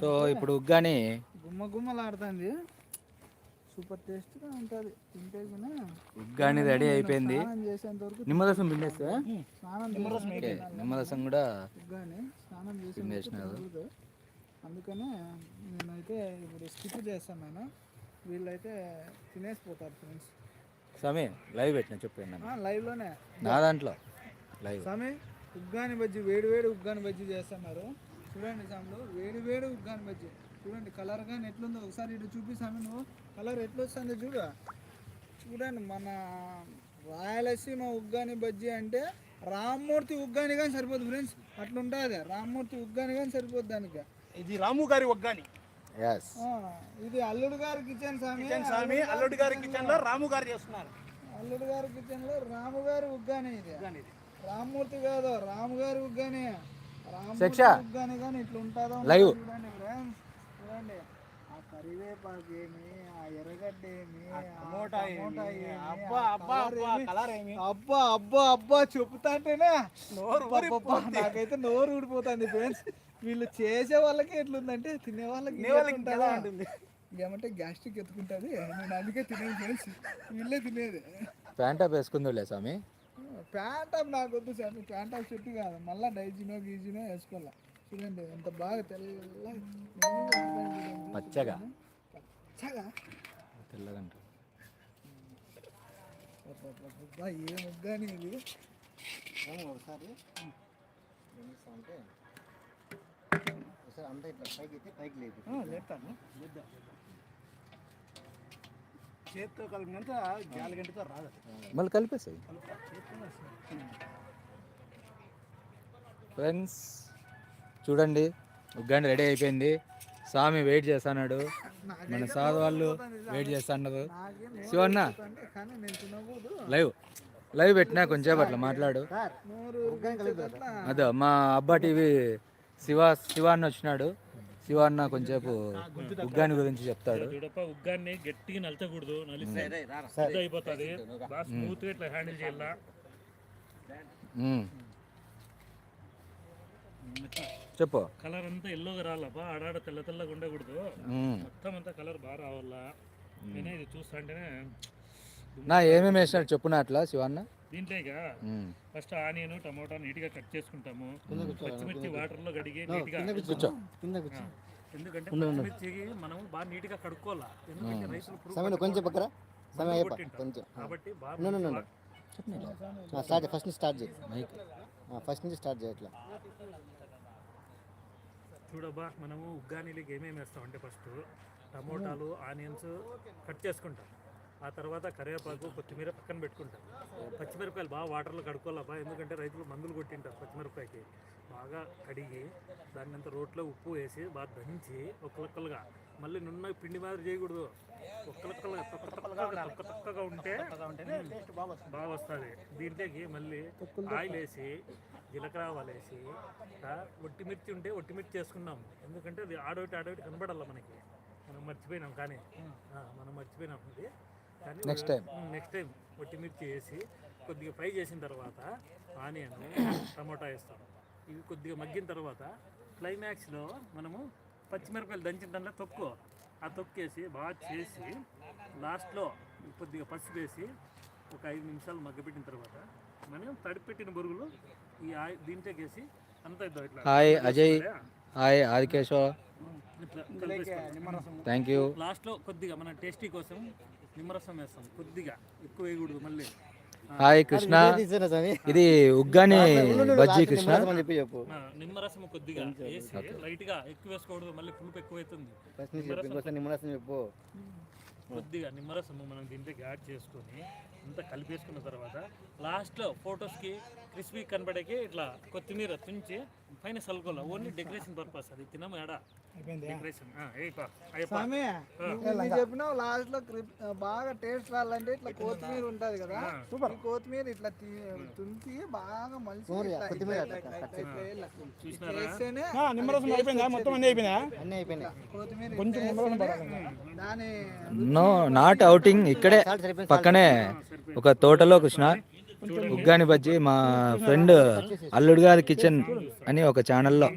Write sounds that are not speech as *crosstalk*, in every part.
So ఇప్పుడు ఉగ్గాని గుమ్మ గుమ్మలాడుతుంది. Super టేస్ట్గా ఉంటుంది. తింటే కూడా ఉగ్గాని రెడీ అయిపోయింది. నిమ్మరసం పిండేస్తా నిమ్మరసం కూడా ఉగ్గాని స్నానం తినకూడదు. అందుకనే నేనైతే ఇప్పుడు స్కిప్ చేస్తాను నేను వీళ్ళైతే తినేసిపోతారు ఫ్రెండ్స్. స్వామి లైవ్ పెట్టిన చెప్పు ఏంటన్నా. లైవ్లోనే. నా దాంట్లో. లైవ్. స్వామి ఉగ్గాని బజ్జీ వేడి వేడి ఉగ్గాని బజ్జీ చేస్తున్నారు. చూడండి స్వాములు వేడి వేడి ఉగ్గాని బజ్జీ చూడండి కలర్ కానీ ఎట్లుందో. ఒకసారి ఇటు చూపి స్వామి నువ్వు. కలర్ ఎట్లా వస్తుందో చూడు. చూడండి మన రాయలసీమ ఉగ్గాని బజ్జీ అంటే రామ్మూర్తి ఉగ్గాని కానీ సరిపోదు ఫ్రెండ్స్. అట్లుంటుంది. రామ్మూర్తి ఉగ్గాని కానీ సరిపోద్ది దానికి. ఇది రాము గారి ఆ, ఇది అల్లుడు గారి కిచెన్ స్వామి. కిచెన్ స్వామి అల్లుడి గారి కిచెన్లో రాము గారు చేస్తున్నారు. అల్లుడు గారి కిచెన్లో రాము గారి ఉగ్గాని ఇది. రామ్మూర్తి కాదు రాము గారి ఉగ్గాని. శిక్ష. లైవ్. చూడండి ఫ్రెండ్స్ చూడండి ఆ కరివేపాకు ఏమి ఆ ఎర్రగడ్డ ఏమి టమోటా అబ్బా అబ్బా కలర్ అబ్బా. కలర్ ఏమి అబ్బా అబ్బా అబ్బా చెప్తాంటేనే నోరు నాకైతే నోరు ఊడిపోతుంది ఫ్రెండ్స్ వీళ్ళు చేసే వాళ్ళకి ఎట్లుందంటే తినే వాళ్ళకి తినే వాళ్ళకి ఇంకెట్లుంటుందా? ఇంకెలా ఉంటుంది? ఏమంటే గ్యాస్ట్రిక్ ఎత్తుకుంటుంది నేను అందుకే తినేది ఫ్రెండ్స్ వీళ్ళే తినేది ప్యాంట్ ఆఫ్ వేసుకుందిలే స్వామి ప్యాంట్ టాప్ నాకు వద్దు సార్ ప్యాంట్ టాప్ చెట్టు కాదు. మళ్ళీ డైజినో గీజినో వేసుకోవాలి? చూడండి ఎంత బాగా తెల్ల పచ్చగా? పచ్చగా? తెల్లగంట ఏ ముగ్గాని ఇది ఒకసారి. అంటే ఒకసారి అంతా ఇట్లా పైకి ఎత్తి పైకి లేదు లేపుతాను. చేత్తో కలిపినంత గాలి గంటతో రాదు. మళ్ళీ కలిపేసాయి. ఫ్రెండ్స్ చూడండి ఉగ్గాని రెడీ అయిపోయింది. స్వామి వెయిట్ చేస్తున్నాడు. మన సాధు వాళ్ళు వెయిట్ చేస్తున్నారు. నాకేం శివన్న లైవ్ లైవ్ పెట్టినా కొంచెం అట్లా మాట్లాడు. అదో మా అబ్బా టీవీ శివ శివ అన్న వచ్చినాడు. శివ అన్న కొంచెంసేపు ఉగ్గాని గురించి చెప్తాడు. చూడప్ప ఉగ్గాన్ని గట్టిగా నలచకూడదు నలిస్తే అయిపోతుంది. బాగా స్మూత్గా ఇట్లా హ్యాండిల్ చేయాల. చెప్పు. కలర్ అంతా ఎల్లోగా రాలప్ప ఆడాడ తెల్ల తెల్లగా ఉండకూడదు. మొత్తం అంతా కలర్ బాగా రావాలా? నేనే ఇది చూస్తా అంటేనే నా ఏమేమి వేసినాడు చెప్పు నా అట్లా శివ అన్న దీంట్లోగా. ఫస్ట్ ఆనియన్ టమోటా నీట్గా కట్ చేసుకుంటాము. పచ్చిమిర్చి వాటర్లో కడిగి నీట్గా కూర్చో. కింద కూర్చో. ఎందుకంటే పచ్చిమిర్చికి మనం బాగా నీట్గా కడుక్కోవాలా? ఎందుకంటే రైతులు కొంచెం పక్కన సమయం. కొంచెం. కాబట్టి బాగా. స్టార్ట్ ఫస్ట్ నుంచి స్టార్ట్ చేయి. ఫస్ట్ నుంచి స్టార్ట్ చేయట్లా చూడబ్బా మనము ఉగ్గానీలకి ఏమేమి వేస్తాం అంటే ఫస్ట్ టమోటాలు ఆనియన్స్ కట్ చేసుకుంటాం. ఆ తర్వాత కరివేపాకు కొత్తిమీర పక్కన పెట్టుకుంటాం. పచ్చిమిరపకాయలు బాగా వాటర్లో కడుక్కోవాలబ్బా ఎందుకంటే రైతులు మందులు కొట్టింటారు పచ్చిమిరపకాయకి. బాగా కడిగి దాన్ని అంతా రోట్లో ఉప్పు వేసి బాగా దంచి ఒక్కలొక్కలుగా మళ్ళీ నున్న పిండి మాదిరి చేయకూడదు. ఒక్కలొక్కలుగా తొక్క తొక్కగా తొక్క తొక్కగా ఉంటే టేస్ట్ బాగా వస్తుంది. బాగా వస్తుంది. దీంట్లోకి మళ్ళీ ఆయిల్ వేసి జీలకర్ర ఆవాలు వేసి ఆ, ఒట్టి మిర్చి ఉంటే ఒట్టి మిర్చి చేసుకున్నాం. ఎందుకంటే అది ఆడోటి ఆడోటి కనబడాల మనకి. మనం మర్చిపోయినాం కానీ. మనం మర్చిపోయినాం. ఇది కానీ Next time. నెక్స్ట్ టైం ఒట్టి మిర్చి వేసి కొద్దిగా ఫ్రై చేసిన తర్వాత ఆనియన్ టమోటా వేస్తాం. ఇవి కొద్దిగా మగ్గిన తర్వాత క్లైమాక్స్లో మనము పచ్చిమిరపకాయలు దంచిన దాంట్లో తొక్కు. ఆ తొక్కేసి బాగా చేసి లాస్ట్లో కొద్దిగా పసుపు వేసి ఒక ఐదు నిమిషాలు మగ్గపెట్టిన తర్వాత మనం తడిపెట్టిన బొరుగులు ఈ ఆయి దీంట్లోకి వేసి అంతా ఇద్దాం ఇట్లా. Hi Ajay hi Adikesava thank you లాస్ట్లో కొద్దిగా మన టేస్టీ కోసం నిమ్మరసం వేస్తాం కొద్దిగా ఎక్కువ వేయకూడదు మళ్ళీ. హాయ్ కృష్ణ. ఇది ఉగ్గాని బజ్జీ కృష్ణ. నిమ్మరసం అని చెప్పి చెప్పు. ఆ, నిమ్మరసం కొద్దిగా వేసి లైట్గా ఎక్కువ వేసుకోకూడదు మళ్ళీ పులుపు ఎక్కువ అవుతుంది నిమ్మరసం చెప్పు. కొద్దిగా నిమ్మరసము మనం దీంట్లోకి యాడ్ చేసుకొని అంతా కలిపేసుకున్న తర్వాత లాస్ట్లో ఫొటోస్కి క్రిస్పీ కనబడేకి ఇట్లా కొత్తిమీర తుంచి పైన సల్కోవాలి ఓన్లీ డెకరేషన్ పర్పస్ అది. తినము ఎడా డెకరేషన్ చెప్పినావు లాస్ట్లో బాగా టేస్ట్ రావాలంటే ఇట్లా కొత్తిమీర ఉంటది కదా. ఈ కొత్తిమీర ఇట్లా తుంచి బాగా ఇట్లా- కొత్తిమీర దాని నో నాట్ అవుటింగ్ ఇక్కడే పక్కనే ఒక తోటలో కృష్ణ ఉగ్గాని బజ్జీ మా ఫ్రెండ్ అల్లుడు గారి కిచెన్ అని ఒక ఛానల్లో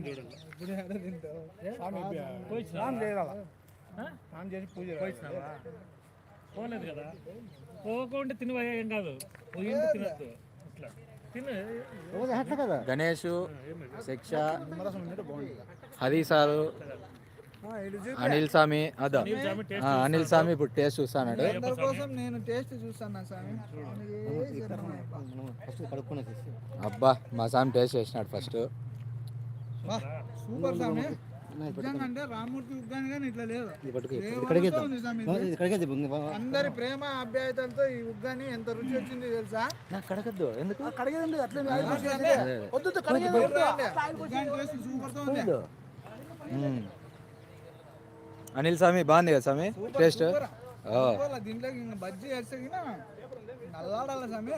పోలేదు కదా పోకుండా ఏం కాదు తినద్దు ఇట్లా గణేష్ ఏమి శిక్ష నిమ్మరసం అనిల్ స్వామి అదో? అనిల్ స్వామి ఇప్పుడు టేస్ట్ చూస్తాడు అందరి కోసం నేను టేస్ట్ చూస్తాను స్వామి అబ్బా మా స్వామి టేస్ట్ చేసినాడు ఫస్ట్. సూపర్ స్వామి అంటే రామూర్తి ఉగ్గాని కానీ ఇట్లా లేదు. అందరి ప్రేమ అభ్యాయతలతో ఈ ఉగ్గాని ఎంత రుచి వచ్చింది తెలుసా? నాకు కడగద్దు. ఎందుకు? కడిగేదండి అట్లే సూపర్తో ఉంది. మ్మ్. అనిల్ స్వామి బాగుంది కదా స్వామి టేస్ట్ సూపర్. ఓ సూపర్. దీంట్లోకి ఇంకా బజ్జీ వేస్తే గిన నల్లాడాలి స్వామి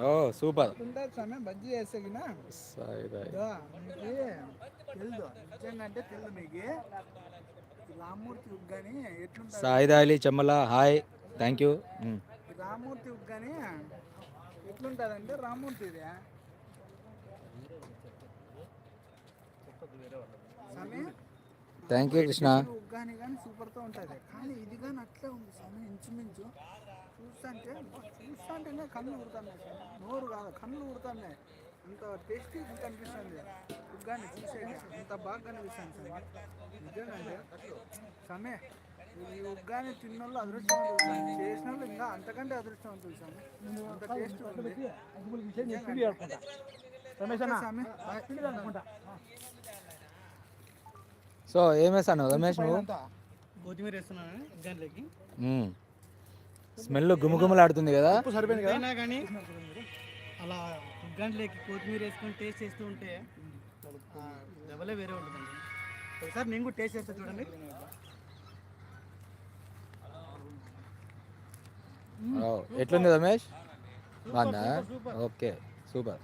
ఓ సూపర్ ఉంటుంది స్వామి బజ్జీ వేస్తే గిన సాయి రాయ్. ఇదో, మీకు తెలుదు నిజంగా అంటే తెలుదు మీకు ఈ రామూర్తి ఉగ్గాని ఎట్లుంటుంది సాయి దాలి చెమ్మల హాయ్ థ్యాంక్ యూ మ్మ్. ఈ రామూర్తి ఉగ్గాని ఎట్లుంటుందంటే రామూర్తి ఇది స్వామి థ్యాంక్ యూ కృష్ణ ఉగ్గాని కానీ సూపర్తో ఉంటుంది కానీ ఇది కానీ అట్లే ఉంది స్వామి ఇంచుమించు చూస్తుంటే చూస్తుంటేనే కళ్ళు ఉడుతున్నాయి స్వామి నోరు కాదు కళ్ళు ఉడుతున్నాయి అంత టేస్టీ కనిపిస్తుంది ఉగ్గాని చూసేది అంత బాగా కనిపిస్తుంది స్వామి నిజంగా స్వామి ఈ ఉగ్గాని తిన్నోళ్ళు అదృష్టవంతులు స్వామి చేసిన వాళ్ళు ఇంకా అంతకంటే అదృష్టవంతులు స్వామి అంత టేస్ట్ ఉంది రమేష్ స్వామి సో ఏం వేసాను రమేష్ నువ్వు? కొత్తిమీర వేస్తున్నాను దాంట్లోకి. స్మెల్ గుమగుమలాడుతుంది కదా? అయినా కానీ అలా గంటలకి కొత్తిమీర వేసుకొని టేస్ట్ చేస్తూ ఉంటే డబలే వేరే ఉంటుందండి. ఒకసారి నేను కూడా టేస్ట్ చేస్తా చూడండి. ఓ, ఎట్లుంది రమేష్? బాగుందా? Okay super.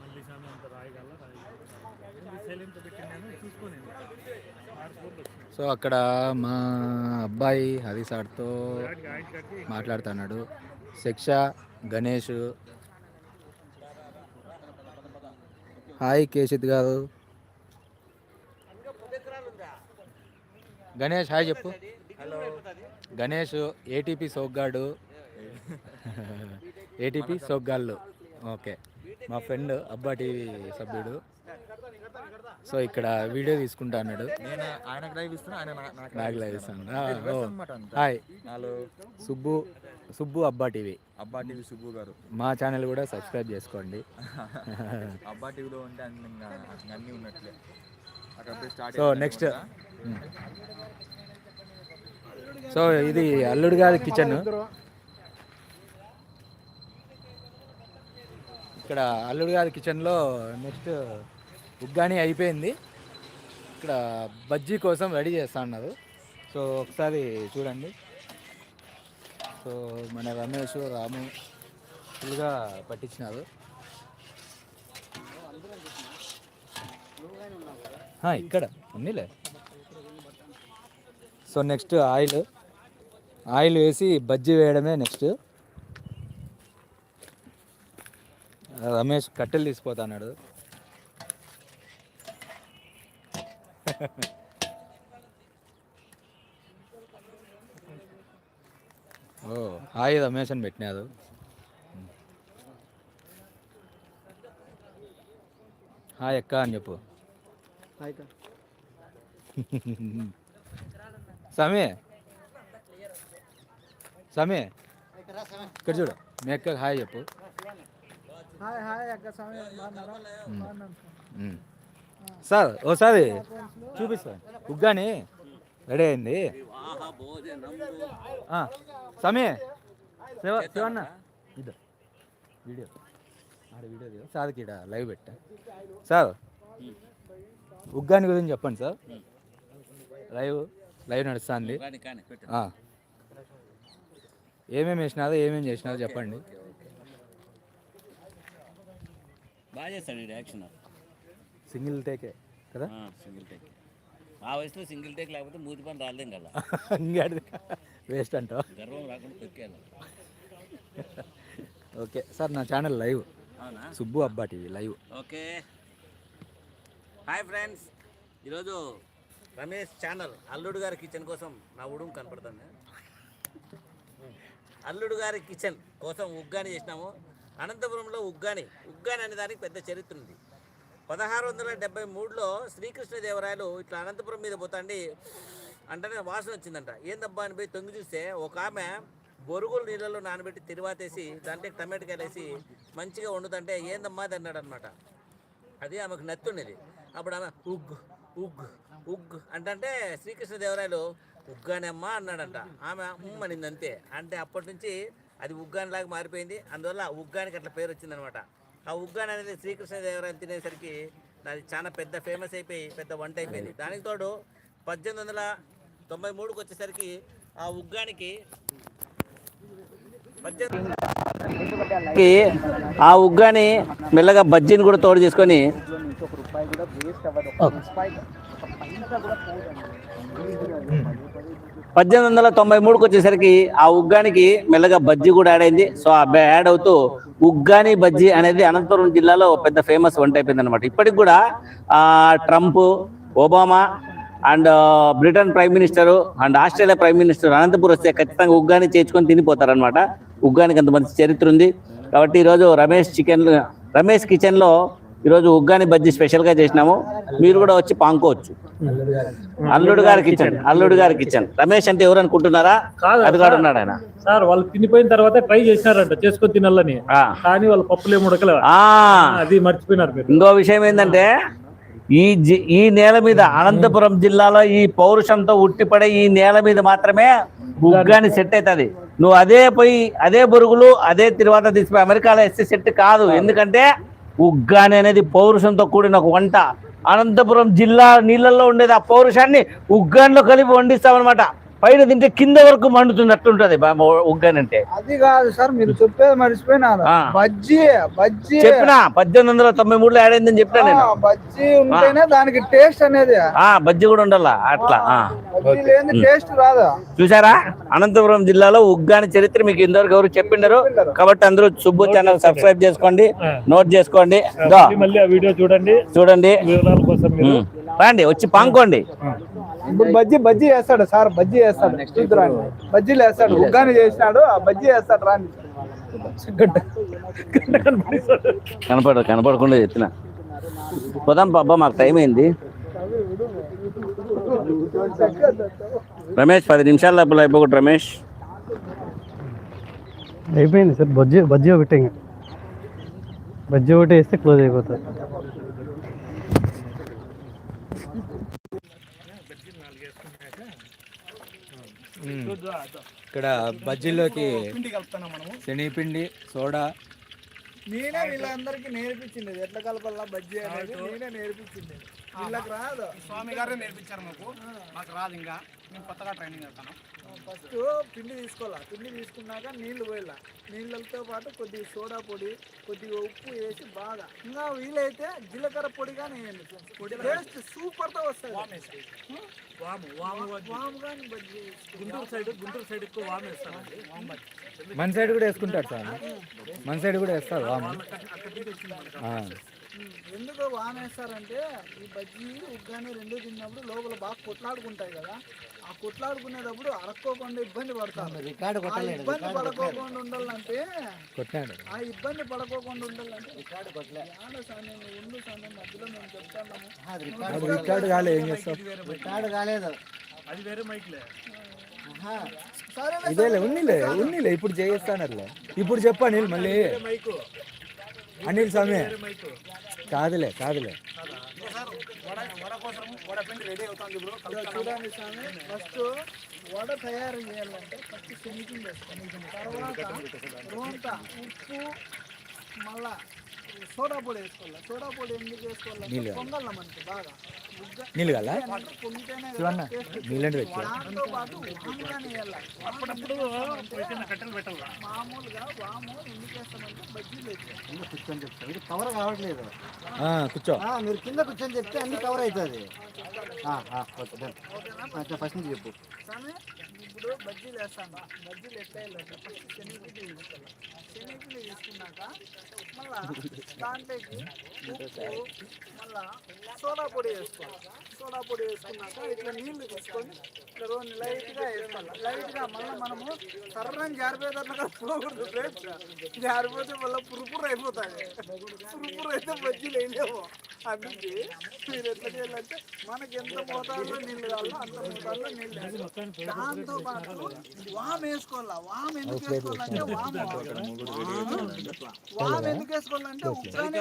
మళ్ళీ అంత రాయగల సో అక్కడ మా అబ్బాయి హరి సార్తో మాట్లాడుతున్నాడు. శిక్ష గణేష్. హాయ్ కేశిత్ గారు. గణేష్ హాయ్ చెప్పు. గణేష్ ఏటీపీ సోగ్గాడు. ఏటీపీ సోగ్గాళ్ళు. ఓకే. మా ఫ్రెండ్ అబ్బా టీవీ సభ్యుడు. సో ఇక్కడ వీడియో తీసుకుంటా అన్నాడు. నాకు లైవ్ ఇస్తాను. హాయ్. హలో. సుబ్బు సుబ్బు అబ్బా టీవీ. అబ్బా టీవీ సుబ్బు గారు. మా ఛానల్ కూడా సబ్స్క్రైబ్ చేసుకోండి. *laughs* అబ్బా టీవీలో ఉంటే అన్ని ఉన్నట్లే. So next. సో ఇది అల్లుడు గారి కిచెన్. ఇక్కడ అల్లుడు గారి కిచెన్లో నెక్స్ట్ ఉగ్గాని అయిపోయింది. ఇక్కడ బజ్జీ కోసం రెడీ చేస్తా ఉన్నారు సో ఒకసారి చూడండి. సో మన రమేష్ రాము ఫుల్గా పట్టించినారు. ఇక్కడ ఉన్నీలే. So next oil. ఆయిల్ వేసి బజ్జీ వేయడమే నెక్స్ట్. రమేష్ కట్టెలు తీసిపోతున్నాడు. ఓ హాయ్ రమేష్ అని పెట్టినారు. హాయ్ అక్క అని చెప్పు. *laughs* సమీ. సమీ. ఇక్కడ చూడు మీ అక్క హాయ్ చెప్పు. హాయ్ హాయ్ అక్క స్వామి స్వామి. సార్. ఓసారి చూపిస్తాను ఉగ్గాని రెడీ అయింది. సమీ. శివ శివన్న ఇదో. వీడియో. ఆడ వీడియో తీయ్. సార్కి ఈడ లైవ్ పెట్టా. సార్ ఉగ్గాని గురించి చెప్పండి సార్. లైవ్. లైవ్ నడుస్తుంది. ఏమేమి వేసినారో ఏమేమి చేసినారో చెప్పండి. బాగా చేస్తాడు ఈ యాక్షన్. సింగిల్ టేకే కదా? Single take. ఆ వయసులో సింగిల్ టేక్ లేకపోతే మూతి పని రాలేం కదా? *laughs* వేస్ట్ అంటావు? గర్వం రాకుండా ఓకే సార్ నా ఛానల్ లైవ్. అవునా? సుబ్బు అబ్బా TV live. Okay. Hi friends. ఈరోజు రమేష్ ఛానల్ అల్లుడు గారి కిచెన్ కోసం నా ఉడుము కనపడుతుంది. అల్లుడు గారి కిచెన్ కోసం ఉగ్గాని చేసినాము. అనంతపురంలో ఉగ్గాని ఉగ్గాని అనే దానికి పెద్ద చరిత్ర ఉంది. పదహారు వందల డెబ్బై మూడులో శ్రీకృష్ణదేవరాయలు ఇట్లా అనంతపురం మీద పోతాండి అంటేనే వాసన వచ్చిందంట. ఏందబ్బా అని పోయి తొంగి చూస్తే ఒక ఆమె బొరుగులు నీళ్ళలో నానబెట్టి తిరువాతేసి దాంట్లో టమాటకాయలు వేసి మంచిగా వండుతుంటే ఏందమ్మా అది అన్నాడు అనమాట అది ఆమెకు నత్తుండేది. అప్పుడు ఆమె ఉగ్గు ఉగ్గు ఉగ్గు అంటే శ్రీకృష్ణదేవరాయలు ఉగ్గానమ్మా అన్నాడంట. ఆమె ఉమ్ అనింది అంతే అంటే అప్పటి నుంచి అది ఉగ్గానిలాగా మారిపోయింది. అందువల్ల ఉగ్గానికి అట్లా పేరు వచ్చిందనమాట. ఆ ఉగ్గాని అనేది శ్రీకృష్ణదేవరాయలు తినేసరికి అది చాలా పెద్ద ఫేమస్ అయిపోయి పెద్ద వంట అయిపోయింది. దానికి తోడు పద్దెనిమిది వందల తొంభై మూడుకి వచ్చేసరికి ఆ ఉగ్గానికి ఆ ఉగ్గాని మెల్లగా బజ్జీని కూడా తోడు చేసుకొని పద్దెనిమిది వందల తొంభై మూడుకి వచ్చేసరికి ఆ ఉగ్గానికి మెల్లగా బజ్జీ కూడా యాడ్ అయింది. సో ఆ యాడ్ అవుతూ ఉగ్గాని బజ్జీ అనేది అనంతపురం జిల్లాలో పెద్ద ఫేమస్ వంట అయిపోయింది అనమాట ఇప్పటికి కూడా ఆ Trump Obama and Britain prime minister and Australia prime minister Anantapuram వస్తే ఖచ్చితంగా ఉగ్గాని చేర్చుకొని తినిపోతారనమాట ఉగ్గానికి అంత మంచి చరిత్ర ఉంది. కాబట్టి ఈరోజు రమేష్ చికెన్ రమేష్ కిచెన్లో ఈరోజు ఉగ్గాని బజ్జీ స్పెషల్గా చేసినాము. మీరు కూడా వచ్చి పాంకోవచ్చు. అల్లుడు గారి కిచెన్ అల్లుడు గారి కిచెన్ రమేష్ అంటే ఎవరు అనుకుంటున్నారా? అది కూడా ఉన్నాడు ఆయన. సార్ వాళ్ళు తినిపోయిన తర్వాత ట్రై చేసినారంట. చేసుకొని తినాలని. కానీ వాళ్ళ పప్పులు ఆ, అది మర్చిపోయినారు మీరు. ఇంకో విషయం ఏంటంటే ఈ ఈ నేల మీద అనంతపురం జిల్లాలో ఈ పౌరుషంతో ఉట్టిపడే ఈ నేల మీద మాత్రమే ఉగ్గాని సెట్ అవుతుంది. నువ్వు అదే పోయి అదే బురుగులు అదే తర్వాత తీసిపోయి అమెరికాలో వేస్తే సెట్ కాదు. ఎందుకంటే ఉగ్గాని అనేది పౌరుషంతో కూడిన ఒక వంట. అనంతపురం జిల్లా నీళ్ళల్లో ఉండేది ఆ పౌరుషాన్ని ఉగ్గాన్లో కలిపి వండిస్తామన్నమాట. పైన తింటే కింద వరకు మండుతుంది అట్టుంటది బా- ఉగ్గాని అంటే అది కాదు సార్ మీరు చెప్పేది మర్చిపోయినారు ఆ. బజ్జీ బజ్జీ. చెప్పిన పద్దెనిమిది వందల తొంభై మూడులో యాడ్ అయిందని చెప్పిన నేను. ఆ, బజ్జీ ఉంటేనే దానికి టేస్ట్ అనేది. ఆ బజ్జి కూడా ఉండాల? అట్లా ఆ. బజ్జీ లేని టేస్ట్ రాదు? చూసారా? అనంతపురం జిల్లాలో ఉగ్గాని చరిత్ర మీకు ఇంతవరకు ఎవరు చెప్పిండరు. కాబట్టి అందరూ సుబ్బు ఛానల్ సబ్స్క్రైబ్ చేసుకోండి. నోట్ చేసుకోండి. మళ్ళీ- ఆ వీడియో చూడండి. చూడండి. రండి వచ్చి పాంకోండి. ఇప్పుడు బజ్జీ బజ్జీ వేస్తాడు సార్ బజ్జీ వేస్తాడు. చూద్దురాండి బజ్జీలు వేస్తాడు ఉగ్గాని చేసినాడు ఆ బజ్జీ వేస్తాడు రాండి కనపడ కనపడకుండా చెప్తున్నా పోదాం బాబా మాకు టైం అయింది. రమేష్ పది నిమిషాల లోపల అయిపోకూడదు రమేష్. అయిపోయింది సార్ బజ్జీ బజ్జీ ఒకటి బజ్జీ ఒకటి వేస్తే క్లోజ్ అయిపోతుంది. ఇక్కడ బజ్జీల్లోకి పిండి కలుపుతున్నాం మనము శనగపిండి సోడా. నేనే వీళ్ళందరికీ నేర్పించింది ఎట్లా కలపాలా బజ్జీ అనేది నేనే నేర్పించింది వీళ్ళకి రాదు. స్వామి గారే నేర్పించారు మాకు. మాకు రాదు ఇంకా. మేము కొత్తగా ట్రైనింగ్ వెళ్తాను ఫస్ట్ పిండి తీసుకోవాలా? పిండి తీసుకున్నాక నీళ్ళు పోయాల? నీళ్ళతో పాటు కొద్దిగా సోడా పొడి కొద్దిగా ఉప్పు వేసి బాగా. ఇంకా వీలైతే జీలకర్ర పొడి కానీ వేయండి టేస్ట్ సూపర్తో వస్తుంది. వాము వాము వాము కానీ బజ్జీ గుంటూరు సైడ్ గుంటూరు సైడ్ ఎక్కువ వాము వేస్తారండి మన సైడ్ కూడా వేసుకుంటాడు సార్. మన సైడ్ కూడా వేస్తారు వాము. ఎందుకు వామేస్తారంటే ఈ బజ్జీ ఉగ్గాని రెండు తిన్నప్పుడు లోపల బాగా కొట్లాడుకుంటాయి కదా. ఆ కొట్లాడుకునేటప్పుడు అరక్కోకుండా ఇబ్బంది పడతారు. రికార్డు ఆ ఇబ్బంది పడకోకుండా ఉండాలంటే కొట్టాడు. ఆ ఇబ్బంది పడకోకుండా ఉండాలంటే రికార్డు కొట్టలేదు స్వామి నువ్వు ఉండు స్వామి మధ్యలో మేము చెప్తాము అది రికార్డు అది రికార్డు కాలేదు. అది వేరే మైక్లే. సరే ఇదేలే ఉన్నిలే ఉన్నిలే ఇప్పుడు చేయిస్తానర్లే. ఇప్పుడు చెప్పు అనిల్ మళ్ళీ. మైకు. అనిల్ స్వామి. కాదులే కాదులే. చూడండి స్వామి ఫస్ట్ వడ తయారు చేయాలంటే ఫస్ట్ శనగపిండి వేసుకోండి తర్వాత రోంత ఉప్పు మళ్ళా సోడా పొడి వేసుకోవాలి? సోడా పొడి ఎందుకు వేసుకోవాలి? నీళ్ళు పొంగల్ మనకి బాగా. నీళ్ళు కదా శివన్న. నీళ్ళంటే దాంతో పాటు వేయాలి. అప్పుడప్పుడు చిన్న కట్టెలు పెట్టాలి మామూలుగా వాము ఎందుకు వేస్తామంటే బజ్జీలు వేస్తాం కింద కూర్చొని చెప్తాను ఇది కవర్ కావట్లేదు. కూర్చో. మీరు కింద కూర్చొని చెప్తే అన్ని కవర్ అవుతుంది. ఓకే ఫస్ట్ నుంచి చెప్పు. ఇప్పుడు బజ్జీలు వేస్తాను బజ్జీలు ఎట్లా ఫస్ట్ శనగపిండి తీసుకోవాలి శనగపిండి తీసుకున్నాక మళ్ళా దాంట్లోకి ఉప్పు మళ్ళా సోడా పొడి వేసుకోవాలి. సోడా పొడి వేసుకున్నాక ఇట్లా నీళ్ళు తీసుకొని ఇట్లా రెండు లైట్గా వేసుకోవాలి. లైట్గా మళ్ళీ మనము సర్రం జారిపోయేటట్లుగా పోకూడదు ఫ్రెండ్స్. జారిపోతే మళ్ళీ పురుపురు అయిపోతాయి. పురుపురు అయితే బజ్జీలు వేయలేము. అందుకే మీరు ఎట్లా చేయాలంటే మనకి ఎంత మోతాదులో నీళ్ళు కావాలో అంత మోతాదులో నీళ్ళు దాంతో వామ్ వేసుకోవాలా? వామ్ ఎందుకు వేసుకోవాలంటే వామ్ వామ్. ఎందుకు వేసుకోవాలంటే ఉప్రానే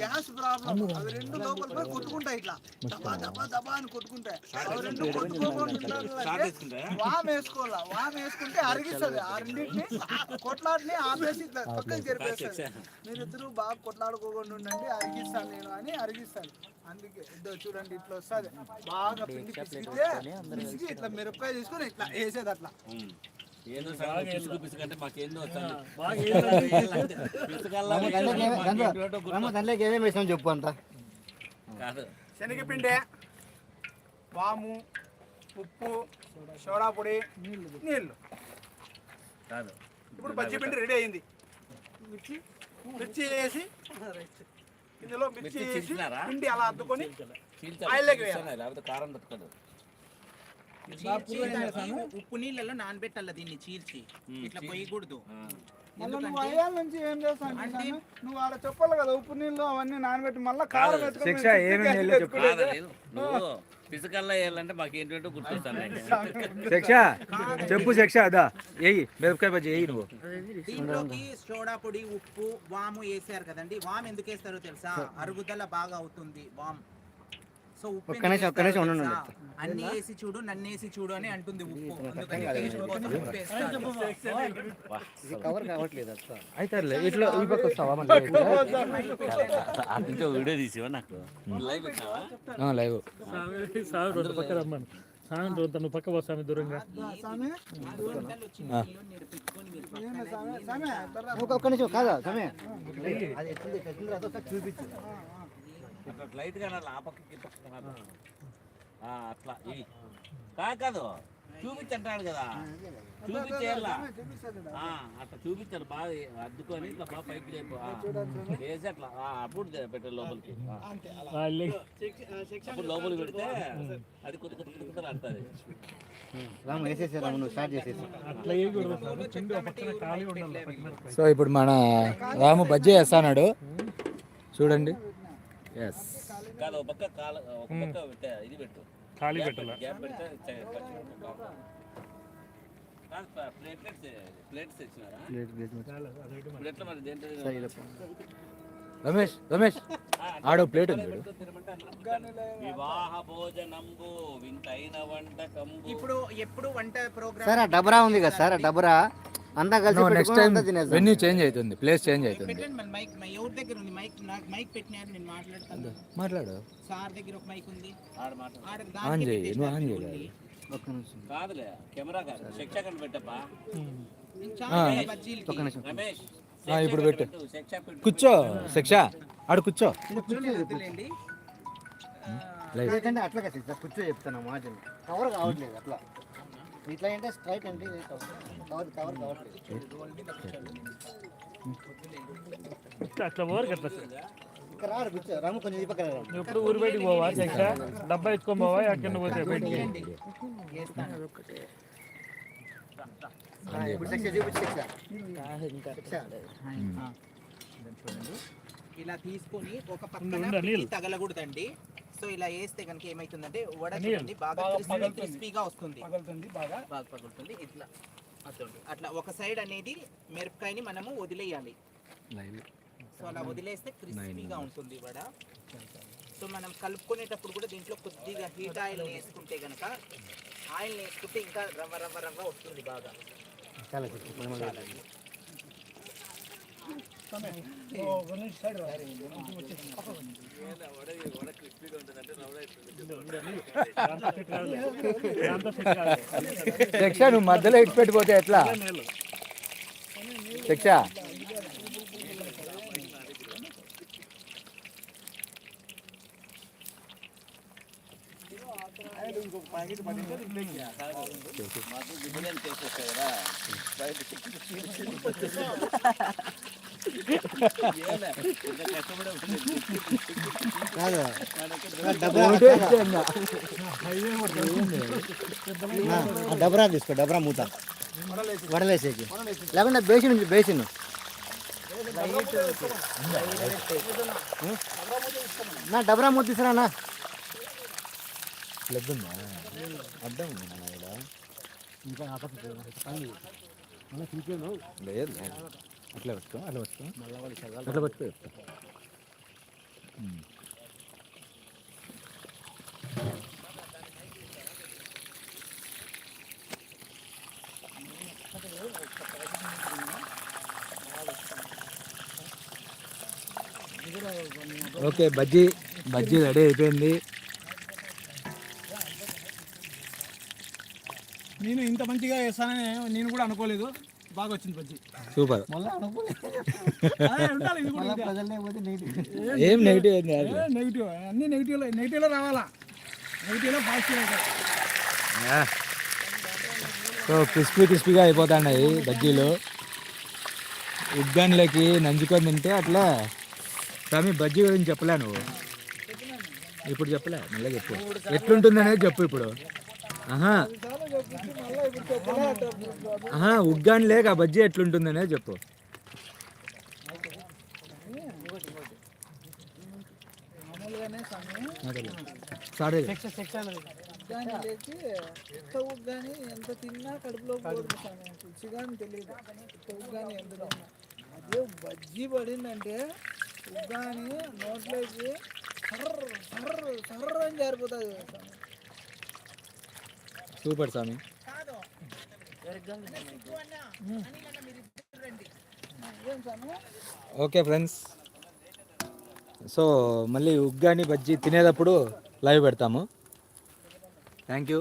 గ్యాస్ ప్రాబ్లం అవి రెండు లోపల పోయి కొట్టుకుంటాయి ఇట్లా. దబా దబా దబా అని కొట్టుకుంటాయి. అవి రెండు కొట్టుకోకుండా వామ్ వేసుకోవాలా? వామ్ వేసుకుంటే అరిగిస్తుంది. ఆ రెండింటిని కొట్లాడిని ఆపేసి ఇట్లా పక్కకి జరిపేస్తుంది. మీరిద్దరూ బాగా కొట్లాడుకోకుండా ఉండండి. అరిగిస్తాను నేను అని అరిగిస్తాను అందుకే ఇదో చూడండి ఇట్లా వస్తుంది. బాగా పిండి పిసిగితే పిసిగి ఇట్లా మిరపకాయ తీసుకొని ఇట్లా వేసేది అట్లా. ఏందో పిసుకు పిసుకు అంటే మాకేందో దాంట్లోకి ఏమేమి వేసాం చెప్పు అంతా. కాదు. శనగపిండి వాము ఉప్పు సోడా పొడి నీళ్ళు. కాదు. ఇప్పుడు బజ్జీ పిండి రెడీ అయింది. మిర్చి? మిర్చి వేసి ఇందులో మిర్చి వేసి? పిండి అలా అద్దుకొని ఆయిల్లోకి చీల్చాలి, లేకపోతే కారం దొరకదు ఉప్పు నీళ్ళలో నానబెట్టాల దీన్ని చీల్చి. ఇట్లా పోయకూడదు మళ్ళీ నువ్వు అయ్యాల నుంచి ఏం చేస్తావు అంటే నువ్వు ఆడ చెప్పాలి కదా ఉప్పు నీళ్ళు అవన్నీ నానబెట్టి మళ్ళీ కారం పిసుకల్లా వేయాలంటే మాకు ఏంటంటే గుర్తొస్తాను నేను. శిక్ష చెప్పు శిక్ష అదా. ఏయి మిరపకాయ బజ్జీ ఏయి నువ్వు. దీంట్లోకి సోడా పొడి ఉప్పు వాము వేసారు కదండి. వామ్ ఎందుకు వేస్తారో తెలుసా? అరుగుదల బాగా అవుతుంది. వామ్. ఒక్క నిమిషం, ఒక్క నిమిషం ఉండండి. అన్ని వేసి చూడు నన్ను వేసి చూడు అని అంటుంది ఉప్పు. ఇది కవర్ కావట్లేదు అయితే ఇట్లా ఈ పక్క వస్తావా వీడియో తీసివా నాకు? లైవ్ సాగు రెండు పక్క రమ్మను. సాయం తను పక్క వస్తాను దూరంగా. ఒక్క నిమిషం కాదా సమయ చూపించు. అట్లా లైట్గా అలా ఆ పక్కకి అట్లా. ఇవి కాదు చూపించంటాడు కదా. చూపించేయాలా? అట్లా చూపించారు బాగా అద్దుకొని ఇట్లా బాగా పైకి లేపు. ఆ, వేసి అట్లా అప్పుడు పెట్టే లోపలికి. అప్పుడు లోపలికి పెడితే అది కొద్ది కొద్ది కొద్ది ఆడుతుంది. సో ఇప్పుడు మన రాము బజ్జీ వేస్తాడు చూడండి. కాదు ఒక పక్క కాల ఒక పక్క పెట్టే ఇది పెట్టు. ఖాళీ పెట్టాల గ్యాప్ పెడితే ప్లేట్లెట్స్ ప్లేట్స్ మరి రమేష్ రమేష్ ఆడో ప్లేట్ ఉంది. వివాహ భోజనంబు వింతైన వంటకంబు. ఇప్పుడు ఎప్పుడు వంట ప్రోగ్రామ్? సార్ ఆ డబరా ఉంది కదా సార్ ఆ డబరా. అంతా కలిసి నెక్స్ట్ టైం వెన్యూ చేంజ్ అవుతుంది ప్లేస్ చేంజ్ అవుతుంది. మైక్ మై ఎవరి దగ్గర ఉంది? మైక్ నాకు మైక్ పెట్టినారు నేను మాట్లాడతాను. మాట్లాడు. సార్ దగ్గర ఒక మైక్ ఉంది. ఆడ మాట ఆడ ఆన్ దానికి చేయి నువ్వు ఆన్ పెట్టేసినారు చేయాలి ఒక్క నిమిషం. కాదులే కెమెరా కాదు. పెట్టప్పా ఒక్క నిమిషం. రమేష్ ఇప్పుడు పెట్టు. శిక్ష పెట్టు. కూర్చో శిక్ష. ఆడు కూర్చో. అట్లా కూర్చో చెప్తాను మాటలు కవర్ కావట్లేదు అట్లా. ఇట్లా అంటే స్ట్రైట్ అంటే కవర్ కవర్ కావట్లేదు అట్లా ఓరకు అట్లా సార్ ఇక్కడ రాడు కూర్చో రాము కొంచెం ఈ పక్కన రాము నువ్వు ఎప్పుడు ఊరు బయటికి పోవా శిక్ష డబ్బా ఎత్తుకొని పోవా ఎక్కడ పోతే బయటికి? ఇప్పుడు చూపించు ఇలా తీసుకొని ఒక పక్కన తగలకూడదండి. సో ఇలా వేస్తే కనుక ఏమైతుందంటే వడ అనిల్, చూడండి బాగా క్రిస్పీ క్రిస్పీగా వస్తుంది. పగులుతుంది బాగా బాగా పగులుతుంది. ఇట్లా అట్లా అట్లా ఒక సైడ్ అనేది మిరపకాయని మనము వదిలేయాలి. సో అలా వదిలేస్తే క్రిస్పీగా ఉంటుంది వడ. సో మనం కలుపుకునేటప్పుడు కూడా దీంట్లో కొద్దిగా హీట్ ఆయిల్ వేసుకుంటే కనుక ఆయిల్ వేసుకుంటే ఇంకా రవ్వ రవ్వ రవ్వ వస్తుంది బాగా. చాలా శిక్ష నువ్వు మధ్యలో ఇటు పెట్టిపోతే ఎట్లా? శిక్ష? కష్టపడే డబరా తీసుకో డబరా మూత. వడలేసేకి. లేకుండా బేసిన్ ఉంది బేసిన్. నా డబరా మూత తీసురా నా? ప్లగ్ ఉందా అడ్డం ఉంది లేదు. అట్లా పెట్టుకో అట్లా పెట్టుకో. అట్లా పెట్టుకో చెప్తా. ఓకే బజ్జీ బజ్జీ రెడీ అయిపోయింది. నేను ఇంత మంచిగా చేస్తానని నేను కూడా అనుకోలేదు. బాగా వచ్చింది బజ్జి. సూపర్. *laughs* ఏం నెగిటివ్ నెగిటివ్ అన్ని నెగిటివ్ నెగిటివ్లో రావాలా? సో క్రిస్పీ క్రిస్పీగా అయిపోతున్నాయి బజ్జీలు. ఉగ్గాన్లకి నంచుకొని తింటే అట్లా. స్వామి బజ్జీ గురించి చెప్పలే నువ్వు? ఇప్పుడు చెప్పలే మళ్ళీ చెప్పు. ఎట్లుంటుంది అనేది చెప్పు ఇప్పుడు. ఆహా. ఆహా ఉగ్గాని లేక ఆ బజ్జీ ఎట్లుంటుంది అనేది చెప్పు. మామూలుగానే ఉగ్గాని లేచి ఎంత ఉగ్గాని ఎంత తిన్నా కడుపులో తెలియదు ఎంత తిన్నా. అదే బజ్జీ పడిందంటే ఉగ్గాని నోట్లోకి సర్ర సర్ర సర్ర అని జారిపోతుంది. Super Swamy okay friends. So మళ్ళీ ఉగ్గాని బజ్జీ తినేటప్పుడు లైవ్ పెడతాము. Thank you